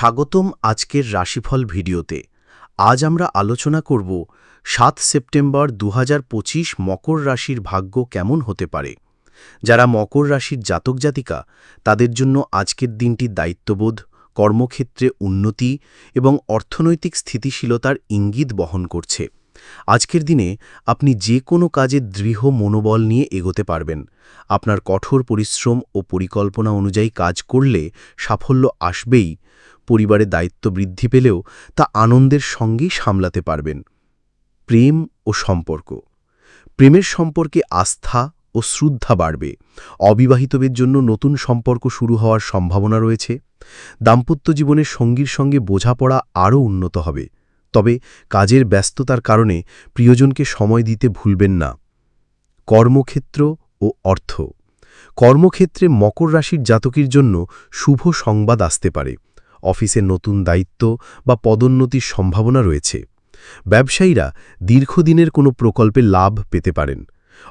স্বাগতম আজকের রাশিফল ভিডিওতে। আজ আমরা আলোচনা করব সাত সেপ্টেম্বর দু হাজার পঁচিশ মকর রাশির ভাগ্য কেমন হতে পারে। যারা মকর রাশির জাতক জাতিকা, তাদের জন্য আজকের দিনটি দায়িত্ববোধ, কর্মক্ষেত্রে উন্নতি এবং অর্থনৈতিক স্থিতিশীলতার ইঙ্গিত বহন করছে। আজকের দিনে আপনি যে কোনো কাজে দৃঢ় মনোবল নিয়ে এগোতে পারবেন। আপনার কঠোর পরিশ্রম ও পরিকল্পনা অনুযায়ী কাজ করলে সাফল্য আসবেই, পরিবারে দায়িত্ব বৃদ্ধি পেলেও তা আনন্দের সঙ্গেই সামলাতে পারবেন। প্রেম ও সম্পর্ক। প্রেমের সম্পর্কে আস্থা ও শ্রদ্ধা বাড়বে। অবিবাহিতদের জন্য নতুন সম্পর্ক শুরু হওয়ার সম্ভাবনা রয়েছে। দাম্পত্য জীবনের সঙ্গীর সঙ্গে বোঝাপড়া আরও উন্নত হবে। তবে কাজের ব্যস্ততার কারণে প্রিয়জনকে সময় দিতে ভুলবেন না। কর্মক্ষেত্র ও অর্থ। কর্মক্ষেত্রে মকর রাশির জাতকের জন্য শুভ সংবাদ আসতে পারে। অফিসে নতুন দায়িত্ব বা পদোন্নতির সম্ভাবনা রয়েছে। ব্যবসায়ীরা দীর্ঘদিনের কোনো প্রকল্পে লাভ পেতে পারেন।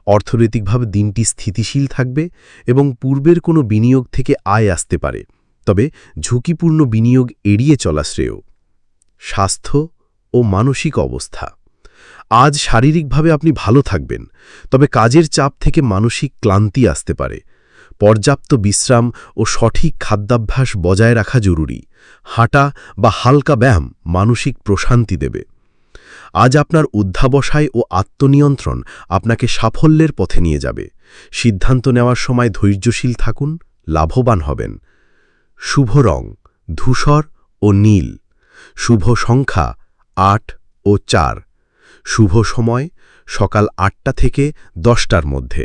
অর্থনৈতিকভাবে দিনটি স্থিতিশীল থাকবে এবং পূর্বের কোনো বিনিয়োগ থেকে আয় আসতে পারে। তবে ঝুঁকিপূর্ণ বিনিয়োগ এড়িয়ে চলা শ্রেয়। স্বাস্থ্য ও মানসিক অবস্থা। আজ শারীরিকভাবে আপনি ভালো থাকবেন, তবে কাজের চাপ থেকে মানসিক ক্লান্তি আসতে পারে। পর্যাপ্ত বিশ্রাম ও সঠিক খাদ্যাভ্যাস বজায় রাখা জরুরি। হাঁটা বা হালকা ব্যায়াম মানসিক প্রশান্তি দেবে। আজ আপনার অধ্যাবসায় ও আত্মনিয়ন্ত্রণ আপনাকে সাফল্যের পথে নিয়ে যাবে। সিদ্ধান্ত নেওয়ার সময় ধৈর্যশীল থাকুন, লাভবান হবেন। শুভ রং, ধূসর ও নীল। শুভ সংখ্যা আট ও চার। শুভ সময় সকাল আটটা থেকে দশটার মধ্যে।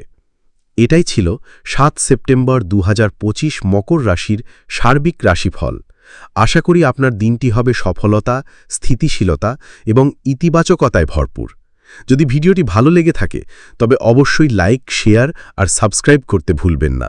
এটাই ছিল সাত সেপ্টেম্বর দু হাজার পঁচিশ মকর রাশির সার্বিক রাশিফল। আশা করি আপনার দিনটি হবে সফলতা, স্থিতিশীলতা এবং ইতিবাচকতায় ভরপুর। যদি ভিডিওটি ভালো লেগে থাকে, তবে অবশ্যই লাইক, শেয়ার আর সাবস্ক্রাইব করতে ভুলবেন না।